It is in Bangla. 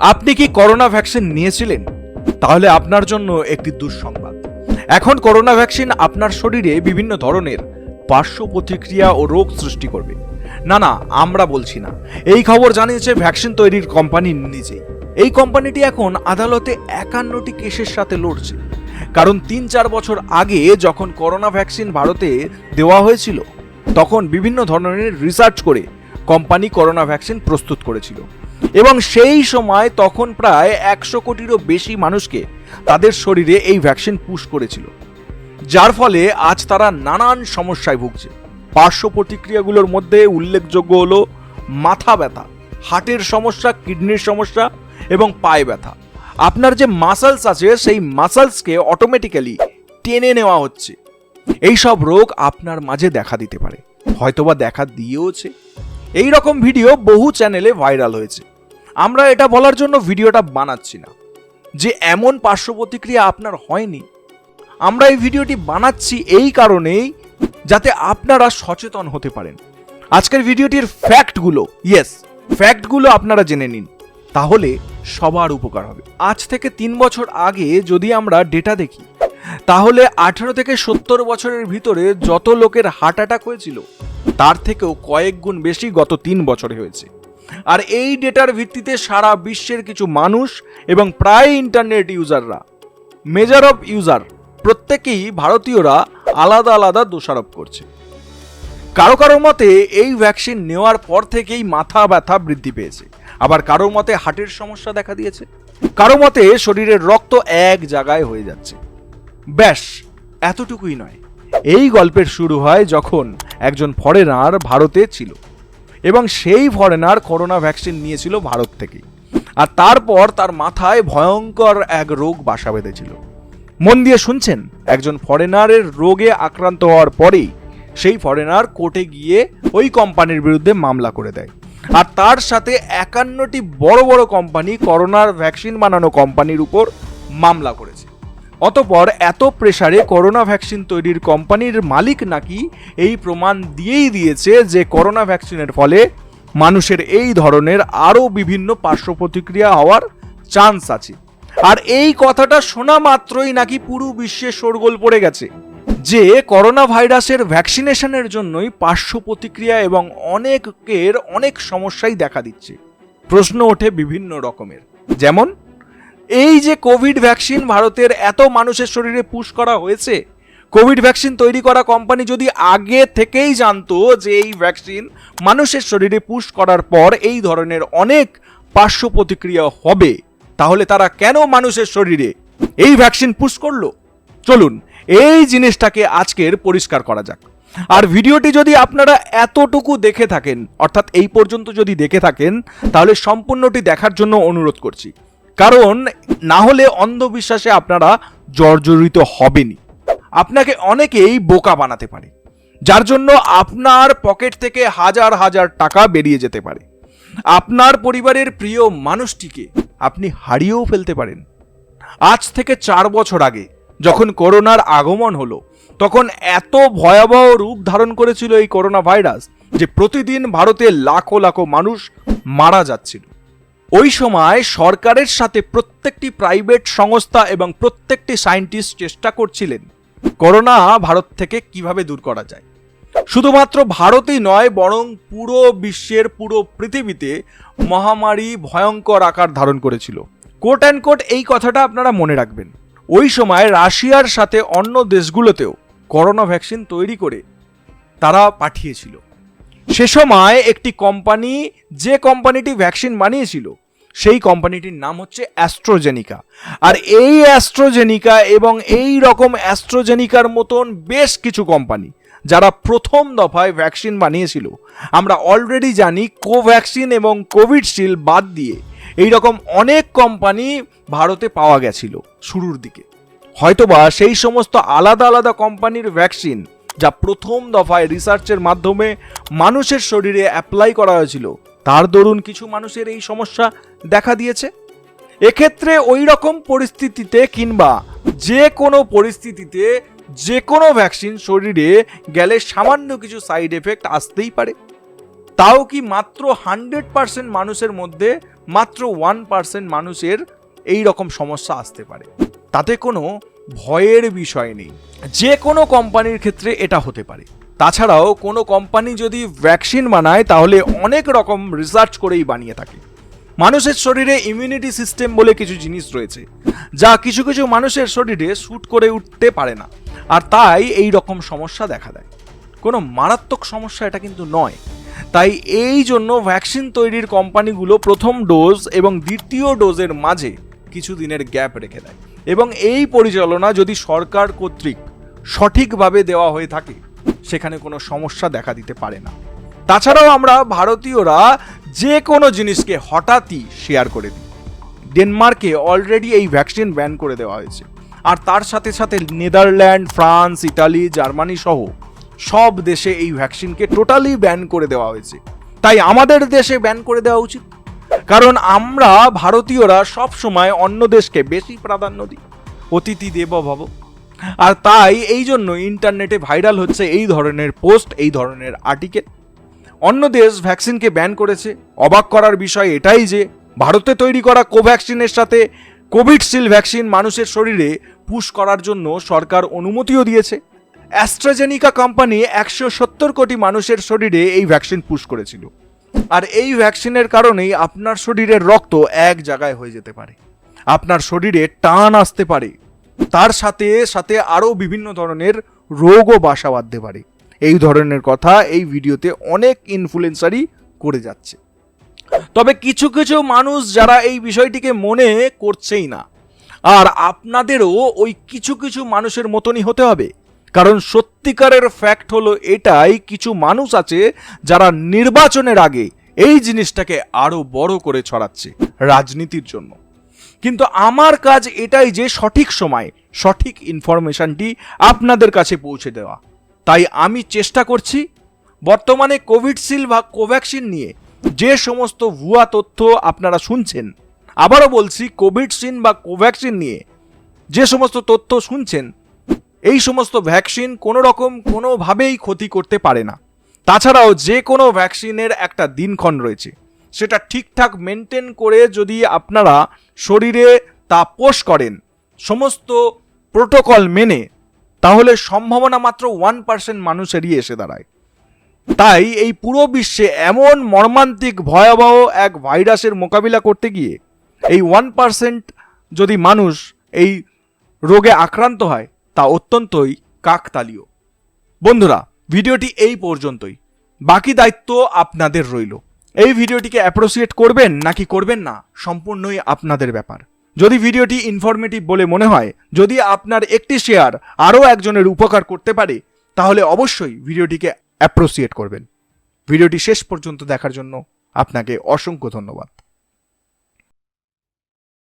আপনি কি করোনা ভ্যাকসিন নিয়েছিলেন? তাহলে আপনার জন্য একটি দুঃসংবাদ। এখন করোনা ভ্যাকসিন আপনার শরীরে বিভিন্ন ধরনের পার্শ্ব প্রতিক্রিয়া ও রোগ সৃষ্টি করবে। না না, আমরা বলছি না। এই খবর জানিয়েছে ভ্যাকসিন তৈরির কোম্পানি নিজেই। এই কোম্পানিটি এখন আদালতে একান্নটি কেসের সাথে লড়ছে। কারণ তিন চার বছর আগে যখন করোনা ভ্যাকসিন ভারতে দেওয়া হয়েছিল, তখন বিভিন্ন ধরনের রিসার্চ করে কোম্পানি করোনা ভ্যাকসিন প্রস্তুত করেছিল। এবং সেই সময় তখন প্রায় একশো কোটিরও বেশি মানুষকে তাদের শরীরে এই ভ্যাকসিন পুশ করেছিল। যার ফলে আজ তারা নানান সমস্যায় ভুগছে। পার্শ্ব প্রতিক্রিয়াগুলোর মধ্যে উল্লেখযোগ্য হলো মাথা ব্যথা, হার্টের সমস্যা, কিডনির সমস্যা এবং পায়ে ব্যথা। আপনার যে মাসলস আছে, সেই মাসলসকে অটোমেটিক্যালি টেনে নেওয়া হচ্ছে। এই সব রোগ আপনার মাঝে দেখা দিতে পারে। হয়তোবা দেখা দিয়েওছে। এই রকম ভিডিও বহু চ্যানেলে ভাইরাল হয়েছে। আমরা এটা বলার জন্য ভিডিওটা বানাচ্ছি না। যে এমন পার্শ্ব প্রতিক্রিয়া আপনার হয়নি, আমরা এই ভিডিওটি বানাচ্ছি এই কারণেই যাতে আপনারা সচেতন হতে পারেন। আজকের ভিডিওটির ফ্যাক্টগুলো ইয়েস ফ্যাক্টগুলো আপনারা জেনে নিন, তাহলে সবার উপকার হবে। আজ থেকে তিন বছর আগে যদি আমরা ডেটা দেখি, তাহলে আঠেরো থেকে সত্তর বছরের ভিতরে যত লোকের হার্ট অ্যাটাক হয়েছিল, তার থেকেও কয়েক গুণ বেশি গত তিন বছরে হয়েছে। আর এই ডেটার ভিত্তিতে সারা বিশ্বের কিছু মানুষ এবং প্রায় ইন্টারনেট ইউজাররা মেজার অফ ইউজার প্রত্যেকেই ভারতীয়রা আলাদা আলাদা দোষারোপ করছে। কারও কারও মতে এই ভ্যাকসিন নেওয়ার পর থেকেই মাথা ব্যথা বৃদ্ধি পেয়েছে। আবার কারও মতে হার্টের সমস্যা দেখা দিয়েছে। কারও মতে শরীরের রক্ত এক জায়গায় হয়ে যাচ্ছে। ব্যাস, এতটুকুই নয়। এই গল্পের শুরু হয় যখন একজন ফরেনার ভারতে ছিল। এবং সেই ফরেনার করোনা ভ্যাকসিন নিয়েছিল ভারত থেকেই। আর তারপর তার মাথায় ভয়ঙ্কর এক রোগ বাসা বেঁধেছিল। মন দিয়ে শুনছেন? একজন ফরেনারের রোগে আক্রান্ত হওয়ার পরেই সেই ফরেনার কোর্টে গিয়ে ওই কোম্পানির বিরুদ্ধে মামলা করে দেয়। আর তার সাথে একান্নটি বড় বড় কোম্পানি করোনার ভ্যাকসিন বানানো কোম্পানির উপর মামলা করেছে। অতপর এত প্রেসারে করোনা ভ্যাকসিন তৈরির কোম্পানির মালিক নাকি এই প্রমাণ দিয়েই দিয়েছে যে করোনা ভ্যাকসিনের ফলে মানুষের এই ধরনের আরও বিভিন্ন পার্শ্ব প্রতিক্রিয়া হওয়ার চান্স আছে। আর এই কথাটা শোনা মাত্রই নাকি পুরো বিশ্বে শোরগোল পড়ে গেছে যে করোনা ভাইরাসের ভ্যাকসিনেশনের জন্যই পার্শ্ব প্রতিক্রিয়া এবং অনেকের অনেক সমস্যাই দেখা দিচ্ছে। প্রশ্ন ওঠে বিভিন্ন রকমের। যেমন এই যে কোভিড ভ্যাকসিন ভারতের এত মানুষের শরীরে পুশ করা হয়েছে, কোভিড ভ্যাকসিন তৈরি করা কোম্পানি যদি আগে থেকেই জানতো যে এই ভ্যাকসিন মানুষের শরীরে পুশ করার পর এই ধরনের অনেক পার্শ্ব প্রতিক্রিয়া হবে, তাহলে তারা কেন মানুষের শরীরে এই ভ্যাকসিন পুশ করল? চলুন, এই জিনিসটাকে আজকের পরিষ্কার করা যাক। আর ভিডিওটি যদি আপনারা এতটুকু দেখে থাকেন, অর্থাৎ এই পর্যন্ত যদি দেখে থাকেন, তাহলে সম্পূর্ণটি দেখার জন্য অনুরোধ করছি। কারণ না হলে অন্ধবিশ্বাসে আপনারা জর্জরিত হবেনই। আপনাকে অনেকেই বোকা বানাতে পারে, যার জন্য আপনার পকেট থেকে হাজার হাজার টাকা বেরিয়ে যেতে পারে। আপনার পরিবারের প্রিয় মানুষটিকে আপনি হারিয়েও ফেলতে পারেন। আজ থেকে চার বছর আগে যখন করোনার আগমন হলো, তখন এত ভয়াবহ রূপ ধারণ করেছিল এই করোনা ভাইরাস যে প্রতিদিন ভারতে লাখো লাখো মানুষ মারা যাচ্ছিল। ওই সময় সরকারের সাথে প্রত্যেকটি প্রাইভেট সংস্থা এবং প্রত্যেকটি সায়েন্টিস্ট চেষ্টা করছিলেন করোনা ভারত থেকে কীভাবে দূর করা যায়। শুধুমাত্র ভারতেই নয়, বরং পুরো বিশ্বের পুরো পৃথিবীতে মহামারী ভয়ঙ্কর আকার ধারণ করেছিল। কোট অ্যান্ড কোট এই কথাটা আপনারা মনে রাখবেন। ওই সময় রাশিয়ার সাথে অন্য দেশগুলোতেও করোনা ভ্যাকসিন তৈরি করে তারা পাঠিয়েছিল। সে সময় একটি কোম্পানি, যে কোম্পানিটি ভ্যাকসিন বানিয়েছিল সেই কোম্পানিটির নাম হচ্ছে অ্যাস্ট্রোজেনিকা। আর এই অ্যাস্ট্রোজেনিকা এবং এই রকম অ্যাস্ট্রোজেনিকার মতন বেশ কিছু কোম্পানি, যারা প্রথম দফায় ভ্যাকসিন বানিয়েছিল। আমরা অলরেডি জানি কোভ্যাক্সিন এবং কোভিডশিল্ড বাদ দিয়ে এই রকম অনেক কোম্পানি ভারতে পাওয়া গেছিল শুরুর দিকে। হয়তোবা সেই সমস্ত আলাদা আলাদা কোম্পানির ভ্যাকসিন যা প্রথম দফায় রিসার্চের মাধ্যমে মানুষের শরীরে অ্যাপ্লাই করা হয়েছিল তার দরুন কিছু মানুষের এই সমস্যা দেখা দিয়েছে। এক্ষেত্রে ওই রকম পরিস্থিতিতে কিংবা যে কোনো পরিস্থিতিতে যে কোনো ভ্যাকসিন শরীরে গেলে সামান্য কিছু সাইড এফেক্ট আসতেই পারে। তাও কি মাত্র হান্ড্রেড পার্সেন্ট মানুষের মধ্যে মাত্র ওয়ান পার্সেন্ট মানুষের এই রকম সমস্যা আসতে পারে? তাতে কোনো ভয়ের বিষয় নেই। যে কোনো কোম্পানির ক্ষেত্রে এটা হতে পারে। তাছাড়াও কোনো কোম্পানি যদি ভ্যাকসিন বানায়, তাহলে অনেক রকম রিসার্চ করেই বানিয়ে থাকে। মানুষের শরীরে ইমিউনিটি সিস্টেম বলে কিছু জিনিস রয়েছে, যা কিছু কিছু মানুষের শরীরে শ্যুট করে উঠতে পারে না, আর তাই এই রকম সমস্যা দেখা দেয়। কোনো মারাত্মক সমস্যা এটা কিন্তু নয়। তাই এই জন্য ভ্যাকসিন তৈরির কোম্পানিগুলো প্রথম ডোজ এবং দ্বিতীয় ডোজের মাঝে কিছু দিনের গ্যাপ রেখে দেয়। এবং এই পরিচালনা যদি সরকার কর্তৃক সঠিকভাবে দেওয়া হয়ে থাকে সেখানে কোনো সমস্যা দেখা দিতে পারে না। তাছাড়াও আমরা ভারতীয়রা যে কোনো জিনিসকে হঠাৎই শেয়ার করে দিই। ডেনমার্কে অলরেডি এই ভ্যাকসিন ব্যান করে দেওয়া হয়েছে। আর তার সাথে সাথে নেদারল্যান্ড, ফ্রান্স, ইতালি, জার্মানি সহ সব দেশে এই ভ্যাকসিনকে টোটালি ব্যান করে দেওয়া হয়েছে। তাই আমাদের দেশে ব্যান করে দেওয়া উচিত। কারণ আমরা ভারতীয়রা সব সময় অন্য দেশকে বেশি প্রাধান্য দিই। অতিথি দেব ভব আর তাই এই জন্য ইন্টারনেটে ভাইরাল হচ্ছে এই ধরনের পোস্ট, এই ধরনের আর্টিকেল অন্য দেশ ভ্যাকসিনকে ব্যান করেছে। অবাক করার বিষয় এটাই যে, ভারতে তৈরি করা কোভ্যাক্সিনের সাথে কোভিডশিল্ড ভ্যাকসিন মানুষের শরীরে পুশ করার জন্য সরকার অনুমতিও দিয়েছে। অ্যাস্ট্রাজেনিকা কোম্পানি একশো সত্তর কোটি মানুষের শরীরে এই ভ্যাকসিন পুশ করেছিল। আর এই ভ্যাকসিনের কারণেই আপনার শরীরের রক্ত এক জায়গায় হয়ে যেতে পারে। আপনার শরীরে টান আসতে পারে। তার সাথে সাথে আরও বিভিন্ন ধরনের রোগও বাসা বাঁধতে পারে। এই ধরনের কথা এই ভিডিওতে অনেক ইনফ্লুয়েন্সারই করে যাচ্ছে। তবে কিছু কিছু মানুষ যারা এই বিষয়টিকে মনে করছেই না, আর আপনাদেরও ওই কিছু কিছু মানুষের মতনই হতে হবে। কারণ সত্যিকারের ফ্যাক্ট হলো এটাই, কিছু মানুষ আছে যারা নির্বাচনের আগে এই জিনিসটাকে আরও বড় করে ছড়াচ্ছে রাজনীতির জন্য। কিন্তু আমার কাজ এটাই যে সঠিক সময়, সঠিক ইনফরমেশনটি আপনাদের কাছে পৌঁছে দেওয়া। তাই আমি চেষ্টা করছি বর্তমানে কোভিডশিল্ড বা কোভ্যাক্সিন নিয়ে যে সমস্ত ভুয়া তথ্য আপনারা শুনছেন, আবারও বলছি কোভিডশিন বা কোভ্যাক্সিন নিয়ে যে সমস্ত তথ্য শুনছেন, এই সমস্ত ভ্যাকসিন কোনো রকম কোনোভাবেই ক্ষতি করতে পারে না। তাছাড়াও যে কোনো ভ্যাকসিনের একটা দিনক্ষণ রয়েছে। সেটা ঠিকঠাক মেনটেন করে যদি আপনারা শরীরে তা পোষ করেন। সমস্ত প্রোটোকল মেনে তাহলে সম্ভাবনা মাত্র ওয়ান পার্সেন্ট মানুষেরই এসে দাঁড়ায়। তাই এই পুরো বিশ্বে এমন মর্মান্তিক ভয়াবহ এক ভাইরাসের মোকাবিলা করতে গিয়ে এই ওয়ান পার্সেন্ট যদি মানুষ এই রোগে আক্রান্ত হয়, তা অত্যন্তই কাকতালীয়। বন্ধুরা, ভিডিওটি এই পর্যন্তই। বাকি দায়িত্ব আপনাদের রইল। এই ভিডিওটিকে অ্যাপ্রোসিয়েট করবেন নাকি করবেন না, সম্পূর্ণই আপনাদের ব্যাপার। যদি ভিডিওটি ইনফরমেটিভ বলে মনে হয়, যদি আপনার একটি শেয়ার আরও একজনের উপকার করতে পারে, তাহলে অবশ্যই ভিডিওটিকে অ্যাপ্রোসিয়েট করবেন। ভিডিওটি শেষ পর্যন্ত দেখার জন্য আপনাকে অসংখ্য ধন্যবাদ।